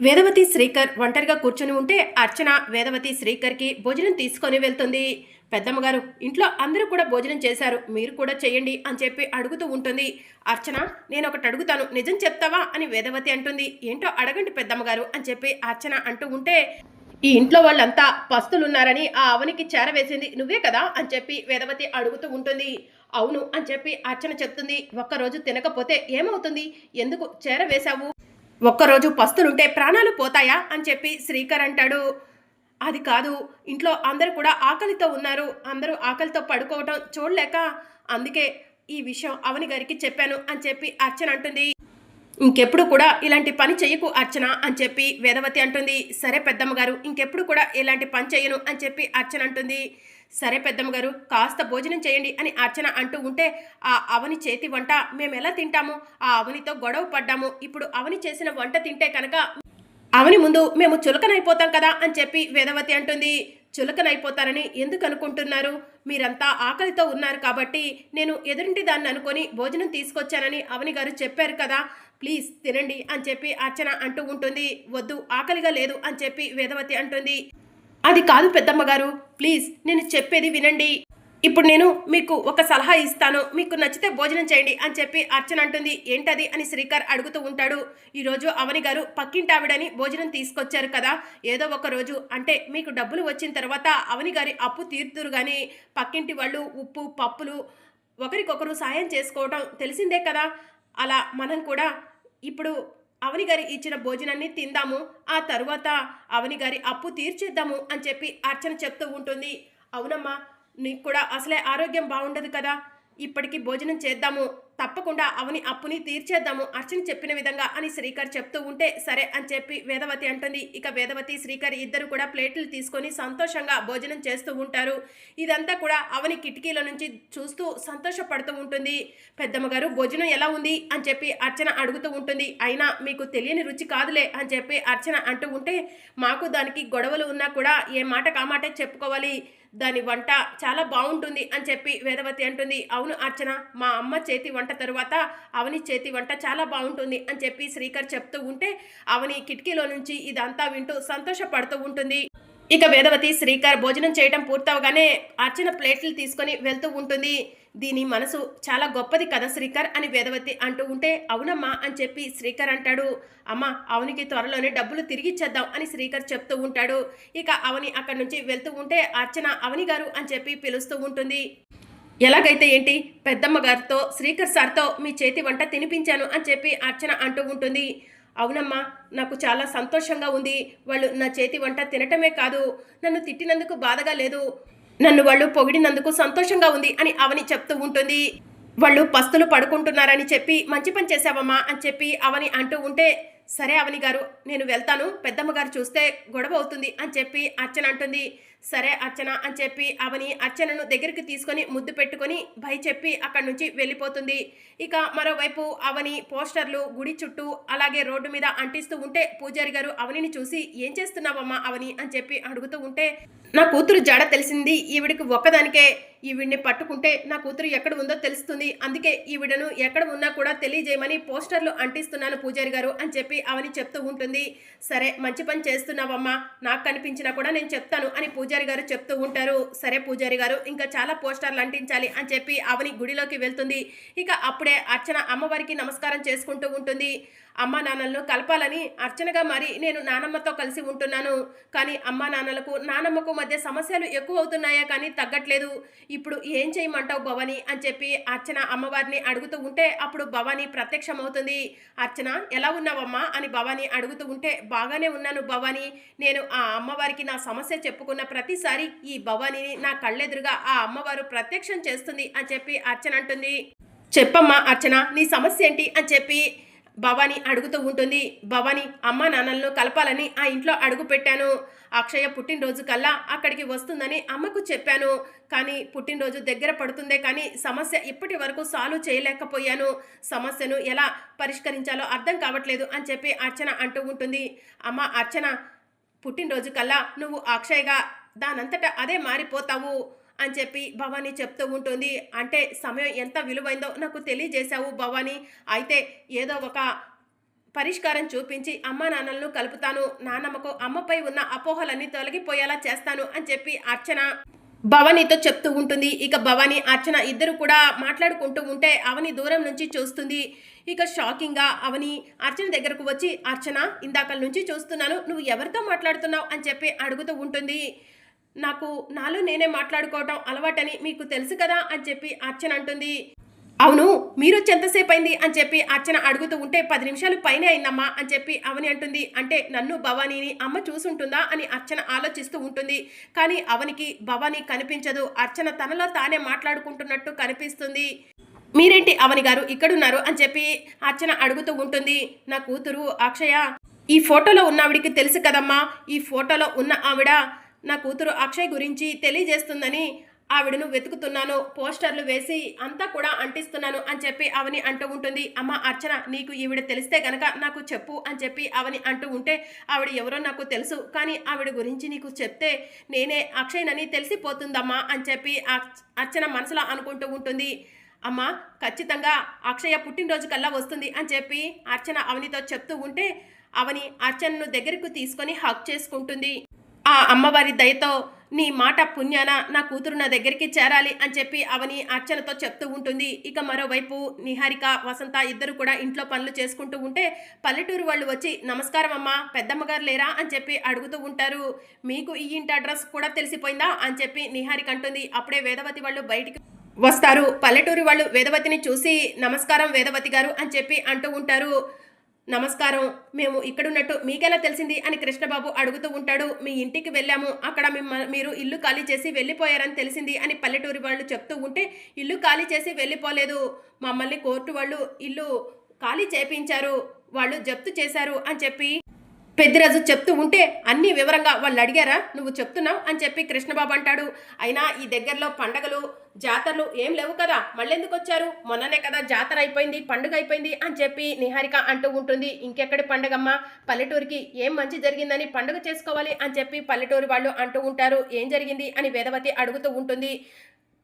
వేదవతి శ్రీకర్ ఒంటరిగా కూర్చొని ఉంటే అర్చన వేదవతి శ్రీకర్కి భోజనం తీసుకొని వెళ్తుంది. పెద్దమ్మగారు ఇంట్లో అందరూ కూడా భోజనం చేశారు మీరు కూడా చేయండి అని చెప్పి అడుగుతూ ఉంటుంది. అర్చన నేను ఒకటి అడుగుతాను నిజం చెప్తావా? అని వేదవతి అంటుంది. ఏంటో అడగండి పెద్దమ్మగారు అని చెప్పి అర్చన అంటూ ఉంటే ఈ ఇంట్లో వాళ్ళంతా పస్తులున్నారని ఆ అవనికి చేరవేసింది నువ్వే కదా? అని చెప్పి వేదవతి అడుగుతూ ఉంటుంది. అవును అని చెప్పి అర్చన చెప్తుంది. ఒక్కరోజు తినకపోతే ఏమవుతుంది? ఎందుకు చేరవేశావు? ఒక్కరోజు పస్తులుంటే ప్రాణాలు పోతాయా అని చెప్పి శ్రీకర్ అంటాడు. అది కాదు ఇంట్లో అందరూ కూడా ఆకలితో ఉన్నారు. అందరూ ఆకలితో పడుకోవటం చూడలేక అందుకే ఈ విషయం అవని గారికి చెప్పాను అని చెప్పి అర్చన అంటుంది. ఇంకెప్పుడు కూడా ఇలాంటి పని చేయకు అర్చన అని చెప్పి వేదవతి అంటుంది. సరే పెద్దమ్మ గారు ఇంకెప్పుడు కూడా ఇలాంటి పని చేయను అని చెప్పి అర్చన అంటుంది. సరే పెద్దమ్మ గారు కాస్త భోజనం చేయండి అని అర్చన అంటూ ఉంటే ఆ అవని చేతి వంట మేము ఎలా తింటాము? ఆ అవనితో గొడవ పడ్డాము. ఇప్పుడు అవని చేసిన వంట తింటే కనుక అవని ముందు మేము చులకనైపోతాం కదా అని చెప్పి వేదవతి అంటుంది. చులకనైపోతారని ఎందుకు అనుకుంటున్నారు? మీరంతా ఆకలితో ఉన్నారు కాబట్టి నేను ఎదురింటి దాన్ని అనుకొని భోజనం తీసుకొచ్చానని అవని గారు చెప్పారు కదా. ప్లీజ్ తినండి అని చెప్పి అర్చన అంటూ ఉంటుంది. వద్దు ఆకలిగా లేదు అని చెప్పి వేదవతి అంటుంది. అది కాదు పెద్దమ్మ గారు. ప్లీజ్ నేను చెప్పేది వినండి. ఇప్పుడు నేను మీకు ఒక సలహా ఇస్తాను. మీకు నచ్చితే భోజనం చేయండి అని చెప్పి అర్చన అంటుంది. ఏంటది అని శ్రీకర్ అడుగుతూ ఉంటాడు. ఈరోజు అవని గారు పక్కింటి ఆవిడని భోజనం తీసుకొచ్చారు కదా. ఏదో ఒక రోజు అంటే మీకు డబ్బులు వచ్చిన తర్వాత అవని గారి అప్పు తీర్తురు కానీ పక్కింటి వాళ్ళు ఉప్పు పప్పులు ఒకరికొకరు సాయం చేసుకోవడం తెలిసిందే కదా. అలా మనం కూడా ఇప్పుడు అవని గారి ఇచ్చిన భోజనాన్ని తిందాము ఆ తరువాత అవని గారి అప్పు తీర్చేద్దాము అని చెప్పి అర్చన చెప్తూ ఉంటుంది. అవునమ్మా నీకు కూడా అసలే ఆరోగ్యం బాగుండదు కదా. ఇప్పటికి భోజనం చేద్దాము. తప్పకుండా అవని అప్పుని తీర్చేద్దాము అర్చన చెప్పిన విధంగా అని శ్రీకర్ చెప్తూ ఉంటే సరే అని చెప్పి వేదవతి అంటుంది. ఇక వేదవతి శ్రీకర్ ఇద్దరు కూడా ప్లేట్లు తీసుకొని సంతోషంగా భోజనం చేస్తూ ఉంటారు. ఇదంతా కూడా అవని కిటికీల నుంచి చూస్తూ సంతోషపడుతూ ఉంటుంది. పెద్దమ్మగారు భోజనం ఎలా ఉంది? అని చెప్పి అర్చన అడుగుతూ ఉంటుంది. అయినా మీకు తెలియని రుచి కాదులే అని చెప్పి అర్చన అంటూ ఉంటే మాకు దానికి గొడవలు ఉన్నా కూడా ఏ మాట కామాటే చెప్పుకోవాలి. దాని వంట చాలా బాగుంటుంది అని చెప్పి వేదవతి అంటుంది. అవును అర్చన మా అమ్మ చేతి వంట తరువాత అవని చేతి వంట చాలా బాగుంటుంది అని చెప్పి శ్రీకర్ చెప్తూ ఉంటే అవని కిటికీలో నుంచి ఇదంతా వింటూ సంతోషపడుతూ ఉంటుంది. ఇక వేదవతి శ్రీకర్ భోజనం చేయడం పూర్తవగానే అర్చన ప్లేట్లు తీసుకొని వెళ్తూ ఉంటుంది. దీని మనసు చాలా గొప్పది కదా శ్రీకర్ అని వేదవతి అంటూ ఉంటే అవునమ్మా అని చెప్పి శ్రీకర్ అంటాడు. అమ్మ అవనికి త్వరలోనే డబ్బులు తిరిగిచ్చేద్దాం అని శ్రీకర్ చెప్తూ ఉంటాడు. ఇక అవని అక్కడి నుంచి వెళ్తూ ఉంటే అర్చన అవని గారు అని చెప్పి పిలుస్తూ ఉంటుంది. ఎలాగైతే ఏంటి? పెద్దమ్మ గారితో శ్రీకర్ సార్తో మీ చేతి వంట తినిపించాను అని చెప్పి అర్చన అంటూ ఉంటుంది. అవునమ్మా నాకు చాలా సంతోషంగా ఉంది. వాళ్ళు నా చేతి వంట తినటమే కాదు నన్ను తిట్టినందుకు బాధగా లేదు. నన్ను వాళ్ళు పొగిడినందుకు సంతోషంగా ఉంది అని అవని చెప్తూ ఉంటుంది. వాళ్ళు పస్తులు పడుకుంటున్నారని చెప్పి మంచి పని చేసావమ్మా అని చెప్పి అవని అంటూ ఉంటే సరే అవని గారు నేను వెళ్తాను. పెద్దమ్మ గారు చూస్తే గొడవ అవుతుంది అని చెప్పి అర్చన అంటుంది. సరే అర్చన అని చెప్పి అవని అర్చనను దగ్గరికి తీసుకొని ముద్దు పెట్టుకొని భయ చెప్పి అక్కడి నుంచి వెళ్ళిపోతుంది. ఇక మరోవైపు అవని పోస్టర్లు గుడి చుట్టూ అలాగే రోడ్డు మీద అంటిస్తూ ఉంటే పూజారి గారు అవనిని చూసి ఏం చేస్తున్నావమ్మా అవని? అని చెప్పి అడుగుతూ ఉంటే నా కూతురు జాడ తెలిసింది ఈవిడికి ఒక్కదానికే. ఈవిడిని పట్టుకుంటే నా కూతురు ఎక్కడ ఉందో తెలుస్తుంది. అందుకే ఈవిడను ఎక్కడ ఉన్నా కూడా తెలియజేయమని పోస్టర్లు అంటిస్తున్నాను పూజారి గారు అని చెప్పి అవని చెప్తూ ఉంటుంది. సరే మంచి పని చేస్తున్నావమ్మా. నాకు కనిపించినా కూడా నేను చెప్తాను అని పూజారి గారు చెప్తూ ఉంటారు సరే పూజారి గారు ఇంకా చాలా పోస్టర్లు అంటించాలి అని చెప్పి అవని గుడిలోకి వెళ్తుంది. ఇక అప్పుడే అర్చన అమ్మవారికి నమస్కారం చేసుకుంటూ ఉంటుంది. అమ్మా నాన్నలను కలపాలని అర్చనగా మరి నేను నానమ్మతో కలిసి ఉంటున్నాను. కానీ అమ్మా నాన్నలకు నానమ్మకు మధ్య సమస్యలు ఎక్కువ అవుతున్నాయా కానీ తగ్గట్లేదు. ఇప్పుడు ఏం చేయమంటావు భవాని? అని చెప్పి అర్చన అమ్మవారిని అడుగుతూ ఉంటే అప్పుడు భవాని ప్రత్యక్షమవుతుంది. అర్చన ఎలా ఉన్నావమ్మా? అని భవాని అడుగుతూ ఉంటే బాగానే ఉన్నాను భవాని. నేను ఆ అమ్మవారికి నా సమస్య చెప్పుకున్న ప్రతిసారి ఈ భవానీని నా కళ్ళెదురుగా ఆ అమ్మవారు ప్రత్యక్షం చేస్తుంది అని చెప్పి అర్చన అంటుంది. చెప్పమ్మా అర్చన నీ సమస్య ఏంటి? అని చెప్పి భవాని అడుగుతూ ఉంటుంది భవాని అమ్మ నాన్నలను కలపాలని ఆ ఇంట్లో అడుగు పెట్టాను. అక్షయ పుట్టినరోజు కల్లా అక్కడికి వస్తుందని అమ్మకు చెప్పాను. కానీ పుట్టినరోజు దగ్గర పడుతుందే కానీ సమస్య ఇప్పటి వరకు సాల్వ్ చేయలేకపోయాను. సమస్యను ఎలా పరిష్కరించాలో అర్థం కావట్లేదు అని చెప్పి అర్చన అంటూ ఉంటుంది. అమ్మ అర్చన పుట్టినరోజు కల్లా నువ్వు అక్షయగా దానంతటా అదే మారిపోతావు. అని చెప్పి భవానీ చెప్తూ ఉంటుంది. అంటే సమయం ఎంత విలువైందో నాకు తెలియజేశావు భవానీ. అయితే ఏదో ఒక పరిష్కారం చూపించి అమ్మ నాన్నలను కలుపుతాను. నాన్నమ్మకు అమ్మపై ఉన్న అపోహలన్నీ తొలగిపోయేలా చేస్తాను అని చెప్పి అర్చన భవానీతో చెప్తూ ఉంటుంది. ఇక భవానీ అర్చన ఇద్దరు కూడా మాట్లాడుకుంటూ ఉంటే అవని దూరం నుంచి చూస్తుంది. ఇక షాకింగ్గా అవని అర్చన దగ్గరకు వచ్చి అర్చన ఇందాకల నుంచి చూస్తున్నాను. నువ్వు ఎవరితో మాట్లాడుతున్నావు? అని చెప్పి అడుగుతూ ఉంటుంది. నాకు నాలో నేనే మాట్లాడుకోవటం అలవాటని మీకు తెలుసు కదా అని చెప్పి అర్చన అంటుంది. అవును మీరు ఎంతసేపు అయింది అని చెప్పి అర్చన అడుగుతూ ఉంటే పది నిమిషాలు పైనే అయిందమ్మా అని చెప్పి అవని అంటుంది. అంటే నన్ను భవానీని అమ్మ చూసుంటుందా అని అర్చన ఆలోచిస్తూ ఉంటుంది. కానీ అవనికి భవానీ కనిపించదు. అర్చన తనలో తానే మాట్లాడుకుంటున్నట్టు కనిపిస్తుంది. మీరేంటి అవని గారు ఇక్కడున్నారు అని చెప్పి అర్చన అడుగుతూ ఉంటుంది. నా కూతురు అక్షయ ఈ ఫోటోలో ఉన్న ఆవిడికి తెలుసు కదమ్మా. ఈ ఫోటోలో ఉన్న ఆవిడ నా కూతురు అక్షయ్ గురించి తెలియజేస్తుందని ఆవిడను వెతుకుతున్నాను పోస్టర్లు వేసి అంతా కూడా అంటిస్తున్నాను అని చెప్పి అవని అంటూ ఉంటుంది. అమ్మ అర్చన నీకు ఈవిడ తెలిస్తే గనక నాకు చెప్పు అని చెప్పి అవని అంటూ ఉంటే ఆవిడ ఎవరో నాకు తెలుసు. కానీ ఆవిడ గురించి నీకు చెప్తే నేనే అక్షయ్నని తెలిసిపోతుందమ్మా అని చెప్పి అర్చన మనసులో అనుకుంటూ ఉంటుంది. అమ్మ ఖచ్చితంగా అక్షయ పుట్టినరోజు కల్లా వస్తుంది అని చెప్పి అర్చన అవనితో చెప్తూ ఉంటే అవని అర్చనను దగ్గరకు తీసుకొని హక్ చేసుకుంటుంది. ఆ అమ్మవారి దయతో నీ మాట పుణ్యాన నా కూతురు నా దగ్గరికి చేరాలి అని చెప్పి అవని అర్చనతో చెప్తూ ఉంటుంది. ఇక మరోవైపు నిహారిక వసంత ఇద్దరు కూడా ఇంట్లో పనులు చేసుకుంటూ ఉంటే పల్లెటూరు వాళ్ళు వచ్చి నమస్కారం అమ్మా పెద్దమ్మగారు లేరా? అని చెప్పి అడుగుతూ ఉంటారు. మీకు ఈ ఇంటి అడ్రస్ కూడా తెలిసిపోయిందా? అని చెప్పి నిహారిక అంటుంది. అప్పుడే వేదవతి వాళ్ళు బయటికి వస్తారు. పల్లెటూరి వాళ్ళు వేదవతిని చూసి నమస్కారం వేదవతి గారు అని చెప్పి అంటూ ఉంటారు. నమస్కారం. మేము ఇక్కడున్నట్టు మీకెలా తెలిసింది అని కృష్ణబాబు అడుగుతూ ఉంటాడు. మీ ఇంటికి వెళ్ళాము. అక్కడ మీరు ఇల్లు ఖాళీ చేసి వెళ్ళిపోయారని తెలిసింది అని పల్లెటూరి వాళ్ళు చెప్తూ ఉంటే ఇల్లు ఖాళీ చేసి వెళ్ళిపోలేదు. మమ్మల్ని కోర్టు వాళ్ళు ఇల్లు ఖాళీ చేపించారు. వాళ్ళు జప్తు చేశారు అని చెప్పి పెద్దిరాజు చెప్తూ ఉంటే అన్ని వివరంగా వాళ్ళు అడిగారా? నువ్వు చెప్తున్నావు అని చెప్పి కృష్ణబాబు అంటాడు. అయినా ఈ దగ్గరలో పండగలు జాతరలు ఏం లేవు కదా మళ్ళెందుకు వచ్చారు? మొన్ననే కదా జాతర అయిపోయింది పండుగ అయిపోయింది అని చెప్పి నిహారిక అంటూ ఉంటుంది. ఇంకెక్కడి పండగమ్మ? పల్లెటూరికి ఏం మంచి జరిగిందని పండుగ చేసుకోవాలి అని చెప్పి పల్లెటూరు వాళ్ళు అంటూ ఉంటారు. ఏం జరిగింది? అని వేదవతి అడుగుతూ ఉంటుంది.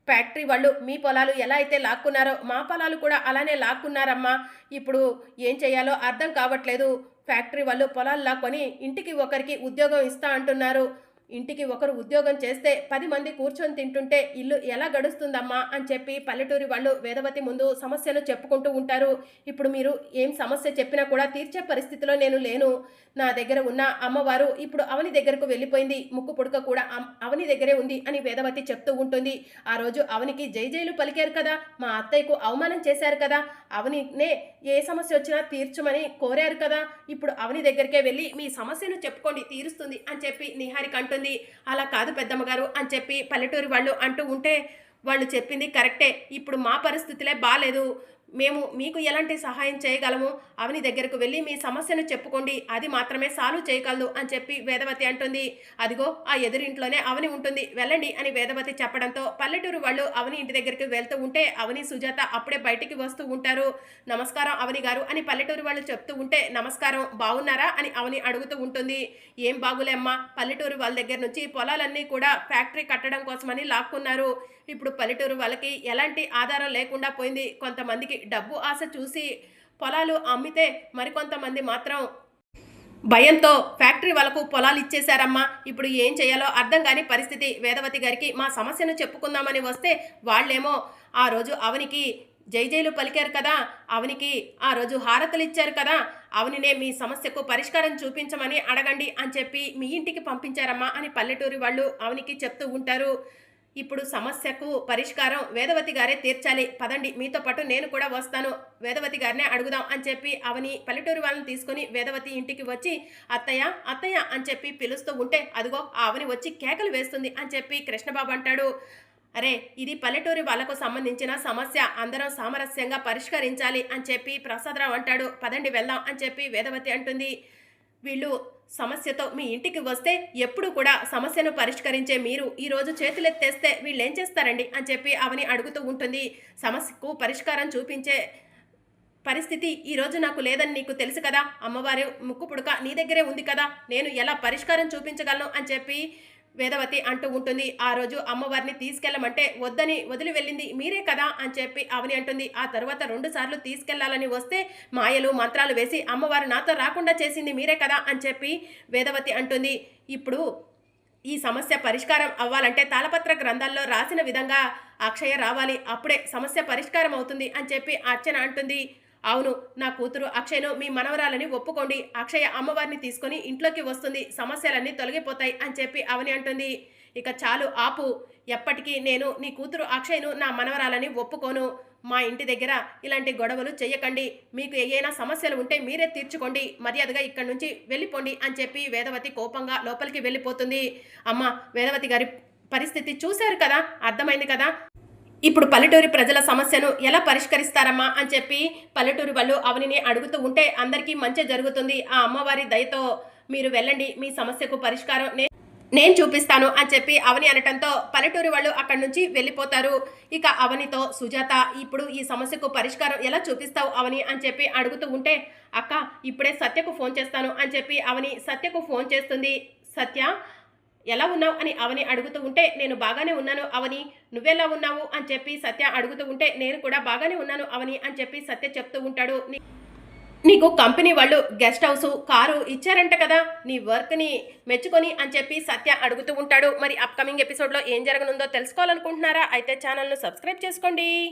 ఫ్యాక్టరీ వాళ్ళు మీ పొలాలు ఎలా అయితే లాక్కున్నారో మా పొలాలు కూడా అలానే లాక్కున్నారమ్మా. ఇప్పుడు ఏం చేయాలో అర్థం కావట్లేదు. ఫ్యాక్టరీ వాళ్ళు పొలాలు లాక్కొని ఇంటికి ఒకరికి ఉద్యోగం ఇస్తా అంటున్నారు. ఇంటికి ఒకరు ఉద్యోగం చేస్తే పది మంది కూర్చొని తింటుంటే ఇల్లు ఎలా గడుస్తుందమ్మా అని చెప్పి పల్లెటూరి వాళ్ళు వేదవతి ముందు సమస్యలు చెప్పుకుంటూ ఉంటారు. ఇప్పుడు మీరు ఏం సమస్య చెప్పినా కూడా తీర్చే పరిస్థితిలో నేను లేను. నా దగ్గర ఉన్న అమ్మవారు ఇప్పుడు అవని దగ్గరకు వెళ్ళిపోయింది. ముక్కు పుడక కూడా అవని దగ్గరే ఉంది అని వేదవతి చెప్తూ ఉంటుంది. ఆ రోజు అవనికి జై జైలు పలికారు కదా. మా అత్తయ్యకు అవమానం చేశారు కదా. అవనినే ఏ సమస్య వచ్చినా తీర్చమని కోరారు కదా. ఇప్పుడు అవని దగ్గరికే వెళ్ళి మీ సమస్యను చెప్పుకోండి తీరుస్తుంది అని చెప్పి నిహారిక అంటుంది. అలా కాదు పెద్దమ్మగారు అని చెప్పి పల్లెటూరి వాళ్ళు అంటూ ఉంటే వాళ్ళు చెప్పింది కరెక్టే. ఇప్పుడు మా పరిస్థితులే బాగాలేదు మేము మీకు ఎలాంటి సహాయం చేయగలము? అవని దగ్గరకు వెళ్ళి మీ సమస్యను చెప్పుకోండి. అది మాత్రమే సాల్వ్ చేయగలదు అని చెప్పి వేదవతి అంటుంది. అదిగో ఆ ఎదురింట్లోనే అవని ఉంటుంది. వెళ్ళండి అని వేదవతి చెప్పడంతో పల్లెటూరు వాళ్ళు అవని ఇంటి దగ్గరికి వెళ్తూ ఉంటే అవని సుజాత అప్పుడే బయటికి వస్తూ ఉంటారు. నమస్కారం అవని గారు అని పల్లెటూరు వాళ్ళు చెప్తూ ఉంటే నమస్కారం బాగున్నారా అని అవని అడుగుతూ ఉంటుంది. ఏం బాగులేమ్మా? పల్లెటూరు వాళ్ళ దగ్గర నుంచి పొలాలన్నీ కూడా ఫ్యాక్టరీ కట్టడం కోసమని లాక్కున్నారు. ఇప్పుడు పల్లెటూరు వాళ్ళకి ఎలాంటి ఆధారం లేకుండా పోయింది. కొంతమందికి డబ్బు ఆశ చూసి పొలాలు అమ్మితే మరికొంతమంది మాత్రం భయంతో ఫ్యాక్టరీ వాళ్ళకు పొలాలు ఇచ్చేశారమ్మా. ఇప్పుడు ఏం చేయాలో అర్థం కాని పరిస్థితి. వేదవతి గారికి మా సమస్యను చెప్పుకుందామని వస్తే వాళ్ళేమో ఆ రోజు అవనికి జై జైలు పలికారు కదా. అవనికి ఆ రోజు హారతలు ఇచ్చారు కదా. అవనినే మీ సమస్యకు పరిష్కారం చూపించమని అడగండి అని చెప్పి మీ ఇంటికి పంపించారమ్మా అని పల్లెటూరి వాళ్ళు అవనికి చెప్తూ ఉంటారు. ఇప్పుడు సమస్యకు పరిష్కారం వేదవతి గారే తీర్చాలి. పదండి మీతో పాటు నేను కూడా వస్తాను. వేదవతి గారినే అడుగుదాం అని చెప్పి అవని పల్లెటూరు వాళ్ళని తీసుకొని వేదవతి ఇంటికి వచ్చి అత్తయ్య అత్తయ్య అని చెప్పి పిలుస్తూ ఉంటే అదిగో ఆ అవని వచ్చి కేకలు వేస్తుంది అని చెప్పి కృష్ణబాబు అంటాడు. అరే ఇది పల్లెటూరి వాళ్ళకు సంబంధించిన సమస్య. అందరం సామరస్యంగా పరిష్కరించాలి అని చెప్పి ప్రసాదరావు అంటాడు. పదండి వెళ్దాం అని చెప్పి వేదవతి అంటుంది. వీళ్ళు సమస్యతో మీ ఇంటికి వస్తే ఎప్పుడు కూడా సమస్యను పరిష్కరించే మీరు ఈరోజు చేతులెత్తేస్తే వీళ్ళు ఏం చేస్తారండి అని చెప్పి అవని అడుగుతూ ఉంటుంది. సమస్యకు పరిష్కారం చూపించే పరిస్థితి ఈ రోజు నాకు లేదని నీకు తెలుసు కదా? అమ్మవారి ముక్కు పుడక నీ దగ్గరే ఉంది కదా? నేను ఎలా పరిష్కారం చూపించగలను అని చెప్పి వేదవతి అంటూ ఉంటుంది ఆ రోజు అమ్మవారిని తీసుకెళ్ళమంటే వద్దని వదిలి వెళ్ళింది మీరే కదా అని చెప్పి అవని అంటుంది. ఆ తర్వాత రెండు సార్లు తీసుకెళ్ళాలని వస్తే మాయలు మంత్రాలు వేసి అమ్మవారు నాతో రాకుండా చేసింది మీరే కదా అని చెప్పి వేదవతి అంటుంది. ఇప్పుడు ఈ సమస్య పరిష్కారం అవ్వాలంటే తాళపత్ర గ్రంథాల్లో రాసిన విధంగా అక్షయ రావాలి. అప్పుడే సమస్య పరిష్కారం అవుతుంది అని చెప్పి అర్చన అంటుంది. అవును నా కూతురు అక్షయను మీ మనవరాలని ఒప్పుకోండి. అక్షయ అమ్మవారిని తీసుకొని ఇంట్లోకి వస్తుంది. సమస్యలన్నీ తొలగిపోతాయి అని చెప్పి అవని అంటుంది. ఇక చాలు ఆపు. ఎప్పటికీ నేను నీ కూతురు అక్షయ్ను నా మనవరాలని ఒప్పుకోను. మా ఇంటి దగ్గర ఇలాంటి గొడవలు చెయ్యకండి. మీకు ఏయైనా సమస్యలు ఉంటే మీరే తీర్చుకోండి. మర్యాదగా ఇక్కడి నుంచి వెళ్ళిపోండి అని చెప్పి వేదవతి కోపంగా లోపలికి వెళ్ళిపోతుంది. అమ్మ వేదవతి గారి పరిస్థితి చూశారు కదా? అర్థమైంది కదా? ఇప్పుడు పల్లెటూరి ప్రజల సమస్యను ఎలా పరిష్కరిస్తారమ్మా అని చెప్పి పల్లెటూరి వాళ్ళు అవనిని అడుగుతూ ఉంటే అందరికీ మంచి జరుగుతుంది. ఆ అమ్మవారి దయతో మీరు వెళ్ళండి మీ సమస్యకు పరిష్కారం నే- నేను చూపిస్తాను అని చెప్పి అవని అనటంతో పల్లెటూరి వాళ్ళు అక్కడి నుంచి వెళ్ళిపోతారు. ఇక అవనితో సుజాత ఇప్పుడు ఈ సమస్యకు పరిష్కారం ఎలా చూపిస్తావు అవని అని చెప్పి అడుగుతూ ఉంటే అక్క ఇప్పుడే సత్యకు ఫోన్ చేస్తాను అని చెప్పి అవని సత్యకు ఫోన్ చేస్తుంది. సత్య ఎలా ఉన్నావు అని అవని అడుగుతూ ఉంటే నేను బాగానే ఉన్నాను అవని నువ్వెలా ఉన్నావు? అని చెప్పి సత్య అడుగుతూ ఉంటే నేను కూడా బాగానే ఉన్నాను అవని అని చెప్పి సత్య చెప్తూ ఉంటాడు. నీకు కంపెనీ వాళ్ళు గెస్ట్ హౌస్ కారు ఇచ్చారంట కదా నీ వర్క్ని మెచ్చుకొని అని చెప్పి సత్య అడుగుతూ ఉంటాడు. మరి అప్కమింగ్ ఎపిసోడ్లో ఏం జరగనుందో తెలుసుకోవాలనుకుంటున్నారా? అయితే ఛానల్ను సబ్స్క్రైబ్ చేసుకోండి.